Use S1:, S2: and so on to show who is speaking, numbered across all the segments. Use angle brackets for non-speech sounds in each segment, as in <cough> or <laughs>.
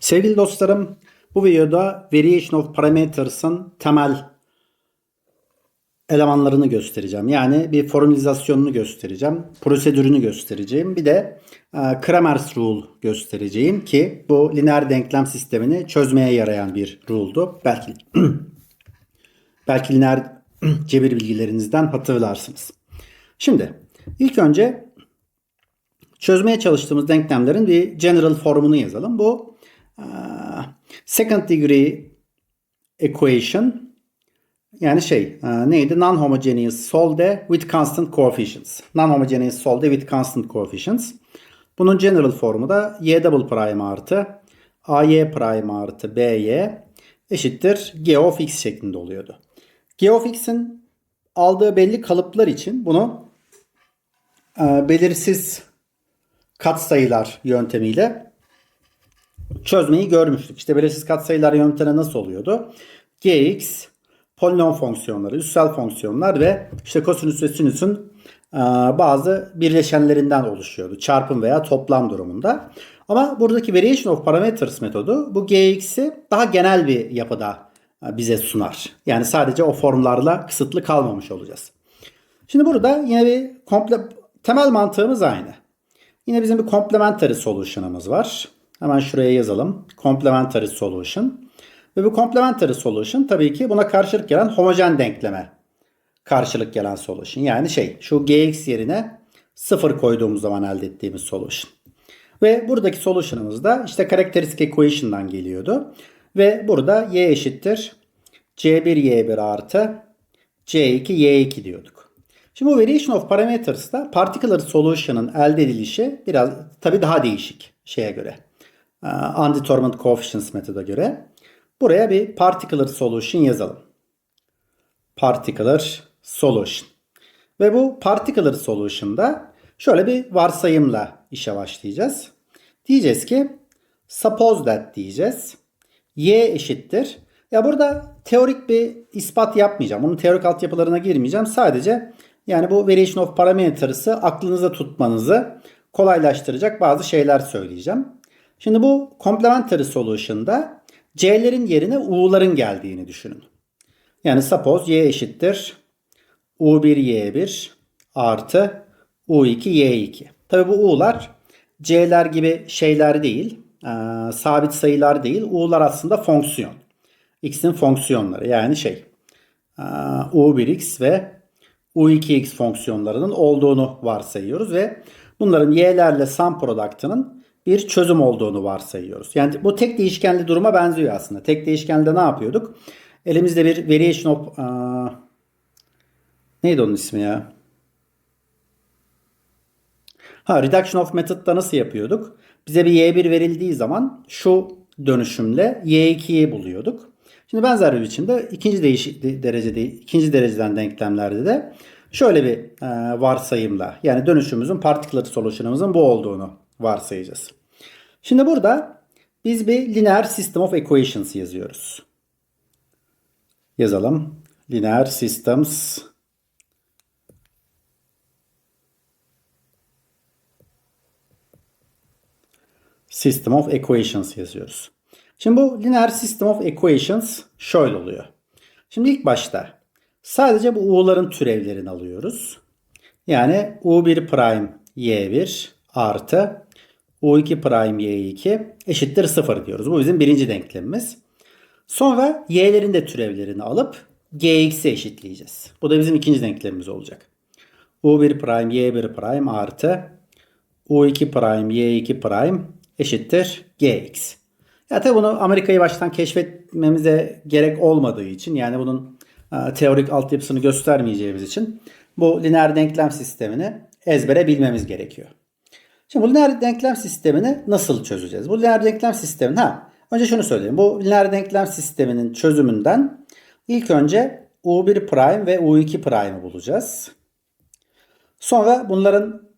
S1: Sevgili dostlarım, bu videoda Variation of Parameters'ın temel elemanlarını göstereceğim. Yani bir formülizasyonunu göstereceğim, prosedürünü göstereceğim. Bir de e, Kramer's Rule göstereceğim ki bu lineer denklem sistemini çözmeye yarayan bir rule'du. Belki <clears throat> belki lineer <clears throat> cebir bilgilerinizden hatırlarsınız. Şimdi ilk önce çözmeye çalıştığımız denklemlerin bir general formunu yazalım. Bu e, second degree equation yani şey e, neydi? Non-homogeneous solde with constant coefficients. Non-homogeneous solde with constant coefficients. Bunun general formu da y double prime artı ay prime artı by eşittir g of x şeklinde oluyordu. g of x'in aldığı belli kalıplar için bunu e, belirsiz katsayılar yöntemiyle çözmeyi görmüştük. İşte belirsiz katsayılar yöntemi nasıl oluyordu? gx polinom fonksiyonları, üssel fonksiyonlar ve işte kosinüs ve sinüsün e, bazı birleşenlerinden oluşuyordu. Çarpım veya toplam durumunda. Ama buradaki variation of parameters metodu bu gx'i daha genel bir yapıda e, bize sunar. Yani sadece o formlarla kısıtlı kalmamış olacağız. Şimdi burada yine bir komple temel mantığımız aynı. Yine bizim bir complementary solution'ımız var. Hemen şuraya yazalım. Complementary solution. Ve bu complementary solution tabii ki buna karşılık gelen homojen denkleme karşılık gelen solution. Yani şey şu gx yerine 0 koyduğumuz zaman elde ettiğimiz solution. Ve buradaki solution'ımız da işte characteristic equation'dan geliyordu. Ve burada y eşittir c1 y1 artı c2 y2 diyorduk. Şimdi bu variation of parameters'ta particular solution'ın elde edilişi biraz tabii daha değişik şeye göre. Undetermined coefficients metoda göre. Buraya bir particular solution yazalım. Particular solution. Ve bu particular solution'da şöyle bir varsayımla işe başlayacağız. Diyeceğiz ki suppose that diyeceğiz. Y eşittir. Ya burada teorik bir ispat yapmayacağım. Bunun teorik altyapılarına girmeyeceğim. Sadece yani bu variation of parameters'ı aklınıza tutmanızı kolaylaştıracak bazı şeyler söyleyeceğim. Şimdi bu complementary solution'da c'lerin yerine u'ların geldiğini düşünün. Yani suppose y eşittir u1 y1 artı u2 y2. Tabi bu u'lar c'ler gibi şeyler değil. E, sabit sayılar değil. u'lar aslında fonksiyon. x'in fonksiyonları yani şey e, u1x ve u2x fonksiyonlarının olduğunu varsayıyoruz ve bunların y'lerle sum product'ının bir çözüm olduğunu varsayıyoruz. Yani bu tek değişkenli duruma benziyor aslında. Tek değişkende ne yapıyorduk? Elimizde bir variation of aa, neydi onun ismi ya? Ha, reduction of method'da nasıl yapıyorduk? Bize bir y1 verildiği zaman şu dönüşümle y2'yi buluyorduk. Şimdi benzer bir biçimde ikinci değişik derecede ikinci dereceden denklemlerde de şöyle bir e, varsayımla yani dönüşümümüzün particular solution'ımızın bu olduğunu varsayacağız. Şimdi burada biz bir linear system of equations yazıyoruz. Yazalım. Linear systems system of equations yazıyoruz. Şimdi bu linear system of equations şöyle oluyor. Şimdi ilk başta sadece bu u'ların türevlerini alıyoruz. Yani u1 prime y1 artı u2 prime y2 eşittir 0 diyoruz. Bu bizim birinci denklemimiz. Sonra y'lerin de türevlerini alıp gx'e eşitleyeceğiz. Bu da bizim ikinci denklemimiz olacak. u1 prime y1 prime artı u2 prime y2 prime eşittir gx. Ya tabi bunu Amerika'yı baştan keşfetmemize gerek olmadığı için yani bunun e, teorik altyapısını göstermeyeceğimiz için bu lineer denklem sistemini ezbere bilmemiz gerekiyor. Şimdi bu lineer denklem sistemini nasıl çözeceğiz? Bu lineer denklem sistemini ha önce şunu söyleyeyim. Bu lineer denklem sisteminin çözümünden ilk önce u1 prime ve u2 prime'ı bulacağız. Sonra bunların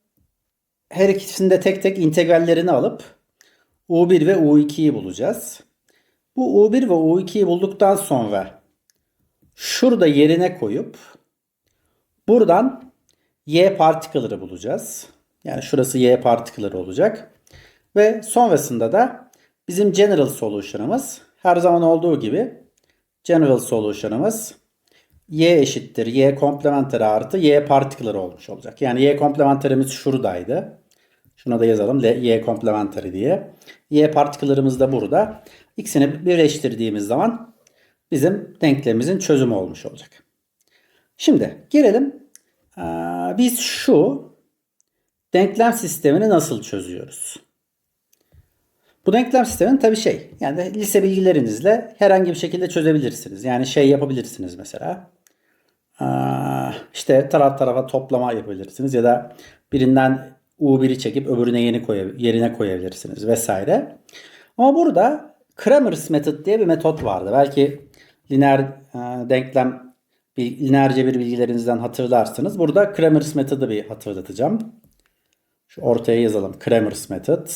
S1: her ikisinde tek tek integrallerini alıp u1 ve u2'yi bulacağız. Bu u1 ve u2'yi bulduktan sonra şurada yerine koyup buradan y particle'ları bulacağız. Yani şurası y particle'ları olacak. Ve sonrasında da bizim general solution'ımız her zaman olduğu gibi general solution'ımız y eşittir y komplementary artı y particular olmuş olacak. Yani y komplementary'miz şuradaydı. Şuna da yazalım y komplementary diye. Y particular'ımız da burada. İkisini birleştirdiğimiz zaman bizim denklemimizin çözümü olmuş olacak. Şimdi gelelim. Ee, biz şu denklem sistemini nasıl çözüyoruz? Bu denklem sisteminin tabii şey yani lise bilgilerinizle herhangi bir şekilde çözebilirsiniz. Yani şey yapabilirsiniz mesela. İşte taraf tarafa toplama yapabilirsiniz ya da birinden U1'i çekip öbürüne yeni koy yerine koyabilirsiniz vesaire. Ama burada Kramer's method diye bir metot vardı. Belki lineer e, denklem lineer cebir bilgilerinizden hatırlarsınız. Burada Kramer's metodu bir hatırlatacağım. Ortaya yazalım. Kramer's method.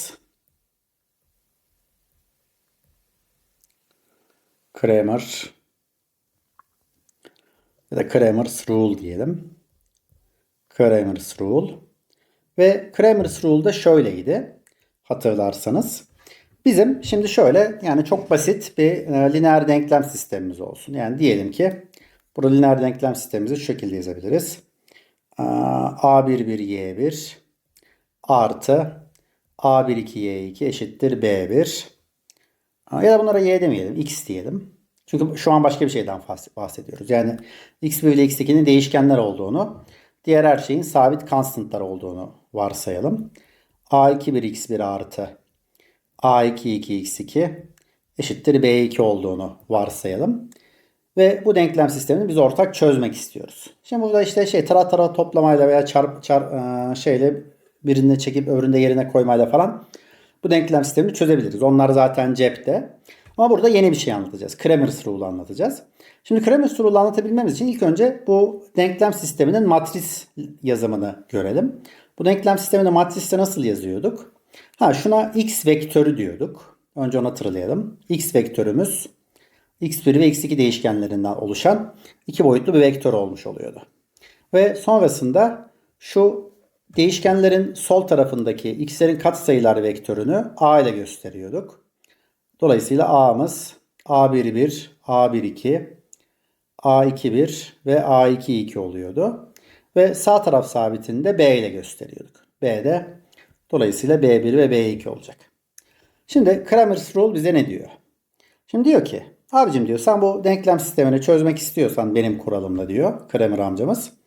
S1: Kramer ya da Kramer's rule diyelim. Kramer's rule. Ve Kramer's rule da şöyleydi. Hatırlarsanız. Bizim şimdi şöyle yani çok basit bir e, lineer denklem sistemimiz olsun. Yani diyelim ki burada lineer denklem sistemimizi şu şekilde yazabiliriz. A11Y1 artı A12Y2 eşittir B1. Ya da bunlara Y demeyelim. X diyelim. Çünkü şu an başka bir şeyden bahsediyoruz. Yani X1 ile X2'nin değişkenler olduğunu, diğer her şeyin sabit constantlar olduğunu varsayalım. A21 X1 artı A22X2 eşittir B2 olduğunu varsayalım. Ve bu denklem sistemini biz ortak çözmek istiyoruz. Şimdi burada işte şey tara tara toplamayla veya çarp, çarp e, şeyle birine çekip öbüründe yerine koymayla falan bu denklem sistemini çözebiliriz. Onlar zaten cepte. Ama burada yeni bir şey anlatacağız. Kramer's Rule anlatacağız. Şimdi Kramer's Rule anlatabilmemiz için ilk önce bu denklem sisteminin matris yazımını görelim. Bu denklem sisteminde matriste nasıl yazıyorduk? Ha şuna x vektörü diyorduk. Önce onu hatırlayalım. x vektörümüz x1 ve x2 değişkenlerinden oluşan iki boyutlu bir vektör olmuş oluyordu. Ve sonrasında şu değişkenlerin sol tarafındaki x'lerin katsayılar vektörünü a ile gösteriyorduk. Dolayısıyla a'mız a11, a12, a21 ve a22 oluyordu. Ve sağ taraf sabitini de b ile gösteriyorduk. b de dolayısıyla b1 ve b2 olacak. Şimdi Kramer's Rule bize ne diyor? Şimdi diyor ki abicim diyor sen bu denklem sistemini çözmek istiyorsan benim kuralımla diyor Kramer amcamız.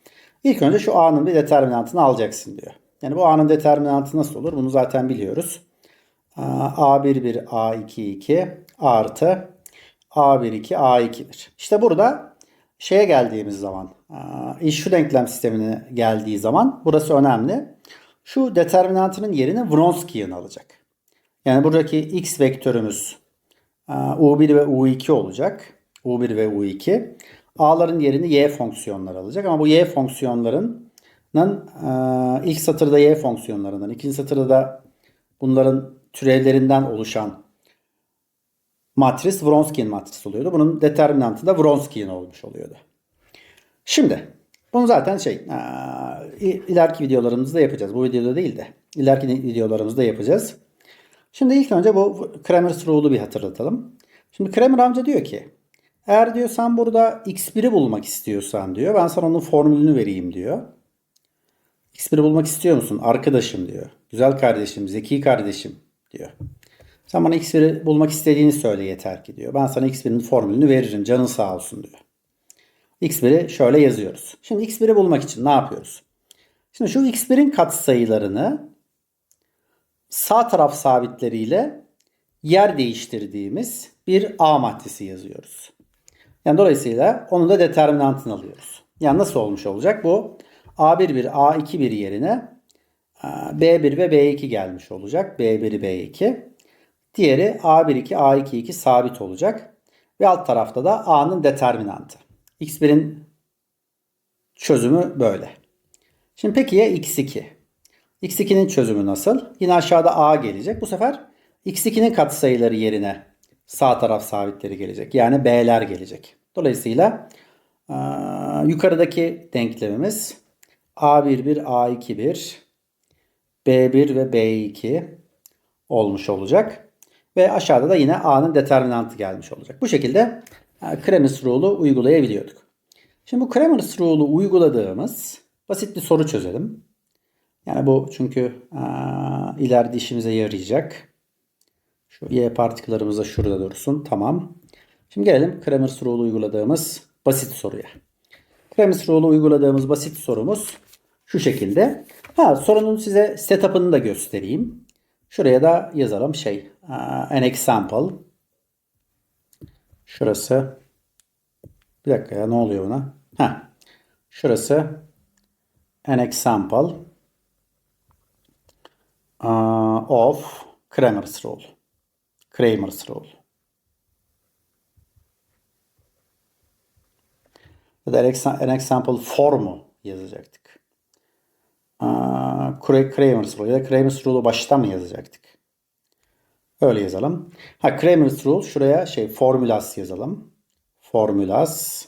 S1: İlk önce şu a'nın bir determinantını alacaksın diyor. Yani bu a'nın determinantı nasıl olur? Bunu zaten biliyoruz. a11 a22 artı a12 a21. İşte burada şeye geldiğimiz zaman şu denklem sistemine geldiği zaman burası önemli. Şu determinantının yerine Wronskian alacak. Yani buradaki x vektörümüz u1 ve u2 olacak. u1 ve u2. A'ların yerini y fonksiyonları alacak ama bu y fonksiyonlarının ilk satırda y fonksiyonlarından, ikinci satırda da bunların türevlerinden oluşan matris Wronskian matris oluyordu. Bunun determinantı da Wronskian olmuş oluyordu. Şimdi bunu zaten şey ileriki videolarımızda yapacağız. Bu videoda değil de ileriki videolarımızda yapacağız. Şimdi ilk önce bu Kramer's Rule'u bir hatırlatalım. Şimdi Kramer amca diyor ki eğer diyor sen burada x1'i bulmak istiyorsan diyor ben sana onun formülünü vereyim diyor. x1'i bulmak istiyor musun? Arkadaşım diyor. Güzel kardeşim, zeki kardeşim diyor. Sen bana x1'i bulmak istediğini söyle yeter ki diyor. Ben sana x1'in formülünü veririm. Canın sağ olsun diyor. x1'i şöyle yazıyoruz. Şimdi x1'i bulmak için ne yapıyoruz? Şimdi şu x1'in katsayılarını sağ taraf sabitleriyle yer değiştirdiğimiz bir A maddesi yazıyoruz. Yani dolayısıyla onun da determinantını alıyoruz. Yani nasıl olmuş olacak? Bu A11, A21 yerine B1 ve B2 gelmiş olacak. B1, B2. Diğeri A12, A22 sabit olacak. Ve alt tarafta da A'nın determinantı. X1'in çözümü böyle. Şimdi peki ya X2? X2'nin çözümü nasıl? Yine aşağıda A gelecek. Bu sefer X2'nin katsayıları yerine sağ taraf sabitleri gelecek. Yani B'ler gelecek. Dolayısıyla yukarıdaki denklemimiz A11, A21, B1 ve B2 olmuş olacak. Ve aşağıda da yine A'nın determinantı gelmiş olacak. Bu şekilde e, Kramers Rule'u uygulayabiliyorduk. Şimdi bu Kramers Rule'u uyguladığımız basit bir soru çözelim. Yani bu çünkü ileride işimize yarayacak. Şu Y partiküllerimiz de şurada dursun. Tamam. Şimdi gelelim Kramers Rule'u uyguladığımız basit soruya. Kramers Rule'u uyguladığımız basit sorumuz şu şekilde. Ha, sorunun size setup'ını da göstereyim. Şuraya da yazalım şey. An example. Şurası. Bir dakika ya ne oluyor buna? Ha. Şurası an example uh, of Kramer's rule. Kramer's rule. Ya da an example formu yazacaktık. Uh, Kramer's rule ya da Kramer's rule'u baştan mı yazacaktık? Öyle yazalım. Ha Kramer's rule şuraya şey formulas yazalım. Formulas.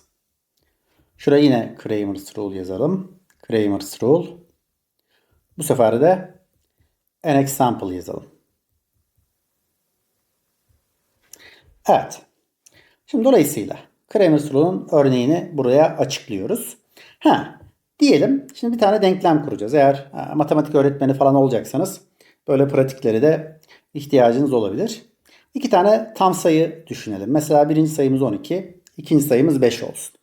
S1: Şuraya yine Kramer's rule yazalım. Kramer's rule. Bu sefer de an example yazalım. Evet. Şimdi dolayısıyla Kramer's rule'un örneğini buraya açıklıyoruz. Ha, diyelim şimdi bir tane denklem kuracağız. Eğer ha, matematik öğretmeni falan olacaksanız böyle pratikleri de ihtiyacınız olabilir. İki tane tam sayı düşünelim. Mesela birinci sayımız 12, ikinci sayımız 5 olsun.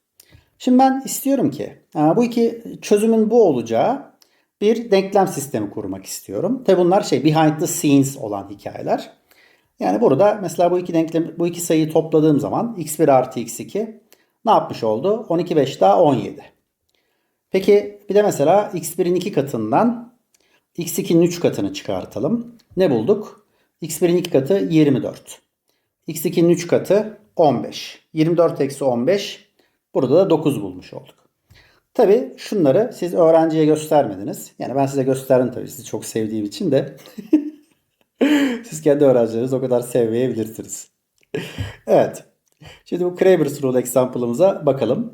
S1: Şimdi ben istiyorum ki bu iki çözümün bu olacağı bir denklem sistemi kurmak istiyorum. Tabi bunlar şey behind the scenes olan hikayeler. Yani burada mesela bu iki denklem bu iki sayıyı topladığım zaman x1 artı x2 ne yapmış oldu? 12 5 daha 17. Peki bir de mesela x1'in 2 katından x2'nin 3 katını çıkartalım. Ne bulduk? x1'in 2 katı 24. x2'nin 3 katı 15. 24 eksi 15 burada da 9 bulmuş olduk. Tabi şunları siz öğrenciye göstermediniz. Yani ben size gösterdim tabii sizi çok sevdiğim için de. <laughs> siz kendi öğrencileriniz o kadar sevmeyebilirsiniz. evet. Şimdi bu Kramer's Rule example'ımıza bakalım.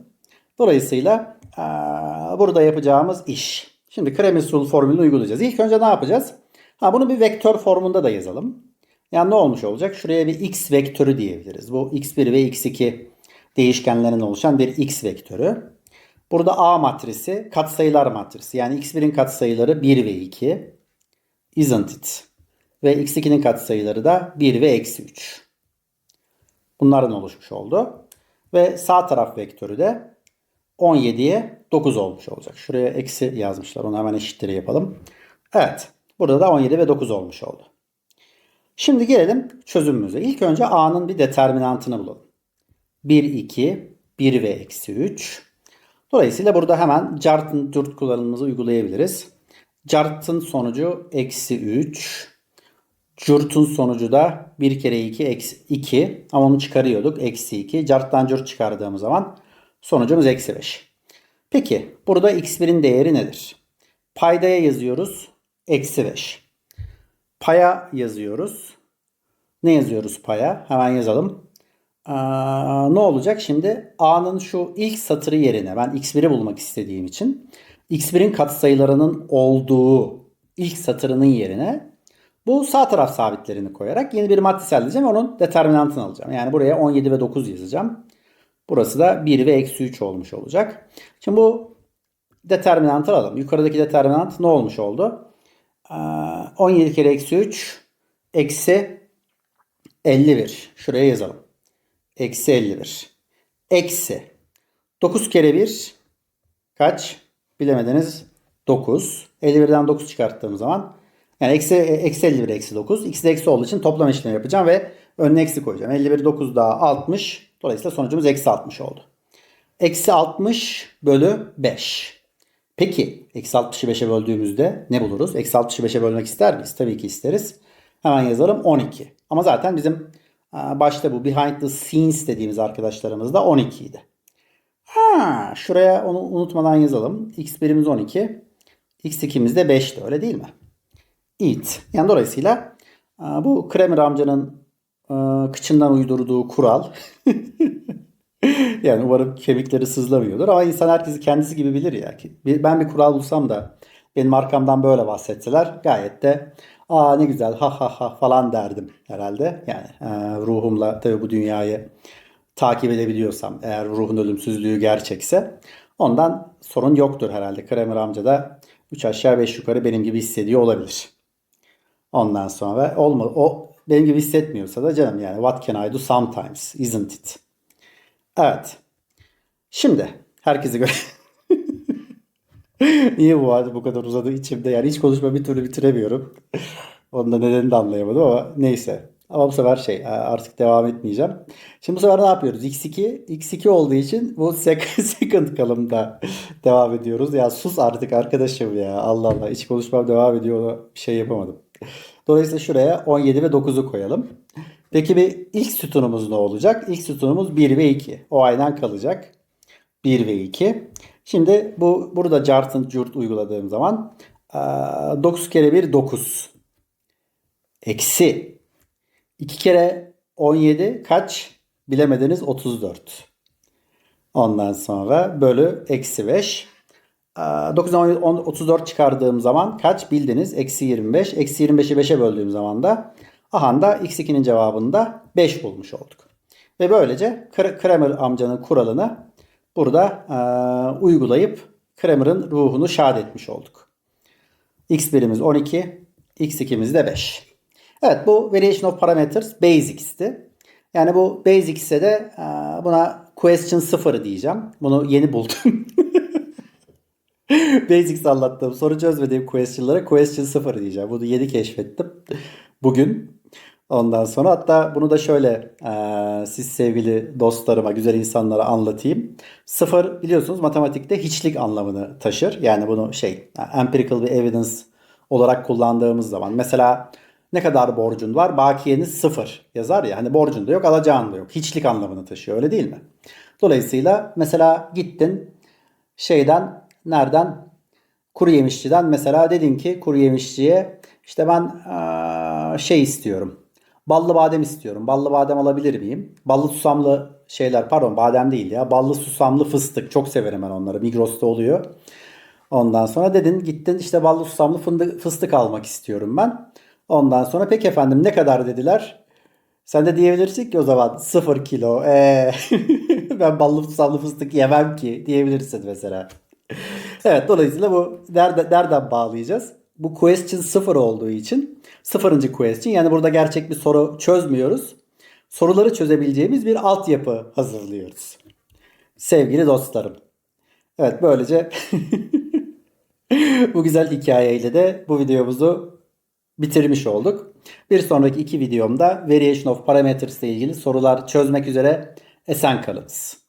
S1: Dolayısıyla aa, burada yapacağımız iş. Şimdi Kramer's Rule formülünü uygulayacağız. İlk önce ne yapacağız? Ha, bunu bir vektör formunda da yazalım. Yani ne olmuş olacak? Şuraya bir x vektörü diyebiliriz. Bu x1 ve x2 değişkenlerin oluşan bir x vektörü. Burada A matrisi katsayılar matrisi. Yani x1'in katsayıları 1 ve 2. Isn't it? Ve x2'nin katsayıları da 1 ve eksi 3. Bunlardan oluşmuş oldu. Ve sağ taraf vektörü de 17'ye 9 olmuş olacak. Şuraya eksi yazmışlar. Onu hemen eşitleri yapalım. Evet. Burada da 17 ve 9 olmuş oldu. Şimdi gelelim çözümümüze. İlk önce A'nın bir determinantını bulalım. 1, 2, 1 ve eksi 3. Dolayısıyla burada hemen cartın curt kullanımımızı uygulayabiliriz. Cartın sonucu eksi 3. Curt'un sonucu da 1 kere 2 eksi 2. Ama onu çıkarıyorduk. Eksi 2. Cart'tan curt çıkardığımız zaman sonucumuz eksi 5. Peki burada x1'in değeri nedir? Paydaya yazıyoruz. Eksi 5. Paya yazıyoruz. Ne yazıyoruz paya? Hemen yazalım. Aa, ne olacak şimdi? A'nın şu ilk satırı yerine ben x1'i bulmak istediğim için x1'in katsayılarının olduğu ilk satırının yerine bu sağ taraf sabitlerini koyarak yeni bir maddesel diyeceğim ve onun determinantını alacağım. Yani buraya 17 ve 9 yazacağım. Burası da 1 ve eksi 3 olmuş olacak. Şimdi bu determinantı alalım. Yukarıdaki determinant ne olmuş oldu? 17 kere eksi 3 eksi 51. Şuraya yazalım. Eksi 51. Eksi. 9 kere 1 kaç? Bilemediniz. 9. 51'den 9 çıkarttığım zaman yani eksi, eksi 51 eksi 9. X'de eksi olduğu için toplam işlemi yapacağım ve önüne eksi koyacağım. 51 9 daha 60. Dolayısıyla sonucumuz eksi 60 oldu. Eksi 60 bölü 5. Peki eksi 60'ı 5'e böldüğümüzde ne buluruz? Eksi 60'ı 5'e bölmek ister miyiz? Tabii ki isteriz. Hemen yazalım 12. Ama zaten bizim başta bu behind the scenes dediğimiz arkadaşlarımız da 12 idi. Ha, şuraya onu unutmadan yazalım. X birimiz 12. X2'miz de 5'ti öyle değil mi? It. Yani dolayısıyla bu Kramer amcanın kıçından uydurduğu kural <laughs> yani umarım kemikleri sızlamıyordur ama insan herkesi kendisi gibi bilir ya. Ben bir kural bulsam da benim arkamdan böyle bahsetseler gayet de aa ne güzel ha ha ha falan derdim herhalde. Yani e, ruhumla tabii bu dünyayı takip edebiliyorsam eğer ruhun ölümsüzlüğü gerçekse ondan sorun yoktur herhalde. Kramer amca da 3 aşağı 5 yukarı benim gibi hissediyor olabilir. Ondan sonra olma o benim gibi hissetmiyorsa da canım yani what can I do sometimes isn't it? Evet. Şimdi herkese göre <laughs> Niye bu vardı bu kadar uzadı içimde yani hiç konuşma bir türlü bitiremiyorum. Onun da nedenini de anlayamadım ama neyse. Ama bu sefer şey artık devam etmeyeceğim. Şimdi bu sefer ne yapıyoruz? X2 X2 olduğu için bu sec- <laughs> second column'da devam ediyoruz. Ya sus artık arkadaşım ya. Allah Allah hiç konuşmam devam ediyor. Bir şey yapamadım. Dolayısıyla şuraya 17 ve 9'u koyalım. Peki bir ilk sütunumuz ne olacak? İlk sütunumuz 1 ve 2. O aynen kalacak. 1 ve 2. Şimdi bu burada cartın curt uyguladığım zaman 9 kere 1 9. Eksi 2 kere 17 kaç? Bilemediniz 34. Ondan sonra bölü eksi 5. 9'dan 34 çıkardığım zaman kaç bildiniz? Eksi 25. Eksi 25'i 5'e böldüğüm zaman da aha da x2'nin cevabında 5 bulmuş olduk. Ve böylece Kramer amcanın kuralını burada e, uygulayıp Kramer'ın ruhunu şad etmiş olduk. x birimiz 12, x2'miz de 5. Evet bu Variation of Parameters Basics'ti. Yani bu Basics'e de e, buna question 0 diyeceğim. Bunu yeni buldum. <laughs> <laughs> Basics anlattığım soru çözmediğim question'lara question 0 diyeceğim. Bunu yeni keşfettim. <laughs> Bugün. Ondan sonra hatta bunu da şöyle e, siz sevgili dostlarıma, güzel insanlara anlatayım. Sıfır biliyorsunuz matematikte hiçlik anlamını taşır. Yani bunu şey empirical bir evidence olarak kullandığımız zaman. Mesela ne kadar borcun var? Bakiyeniz sıfır yazar ya. Hani borcun da yok, alacağın da yok. Hiçlik anlamını taşıyor öyle değil mi? Dolayısıyla mesela gittin şeyden nereden? Kuru yemişçiden mesela dedin ki kuru yemişçiye işte ben şey istiyorum. Ballı badem istiyorum. Ballı badem alabilir miyim? Ballı susamlı şeyler pardon badem değil ya. Ballı susamlı fıstık. Çok severim ben onları. Migros'ta oluyor. Ondan sonra dedin gittin işte ballı susamlı fıstık almak istiyorum ben. Ondan sonra peki efendim ne kadar dediler? Sen de diyebilirsin ki o zaman 0 kilo. Ee, <laughs> ben ballı susamlı fıstık yemem ki diyebilirsin mesela. <laughs> evet dolayısıyla bu nereden, nereden bağlayacağız? Bu question 0 olduğu için sıfırıncı question yani burada gerçek bir soru çözmüyoruz. Soruları çözebileceğimiz bir altyapı hazırlıyoruz. Sevgili dostlarım. Evet böylece <laughs> bu güzel hikayeyle de bu videomuzu bitirmiş olduk. Bir sonraki iki videomda Variation of Parameters ile ilgili sorular çözmek üzere esen kalınız.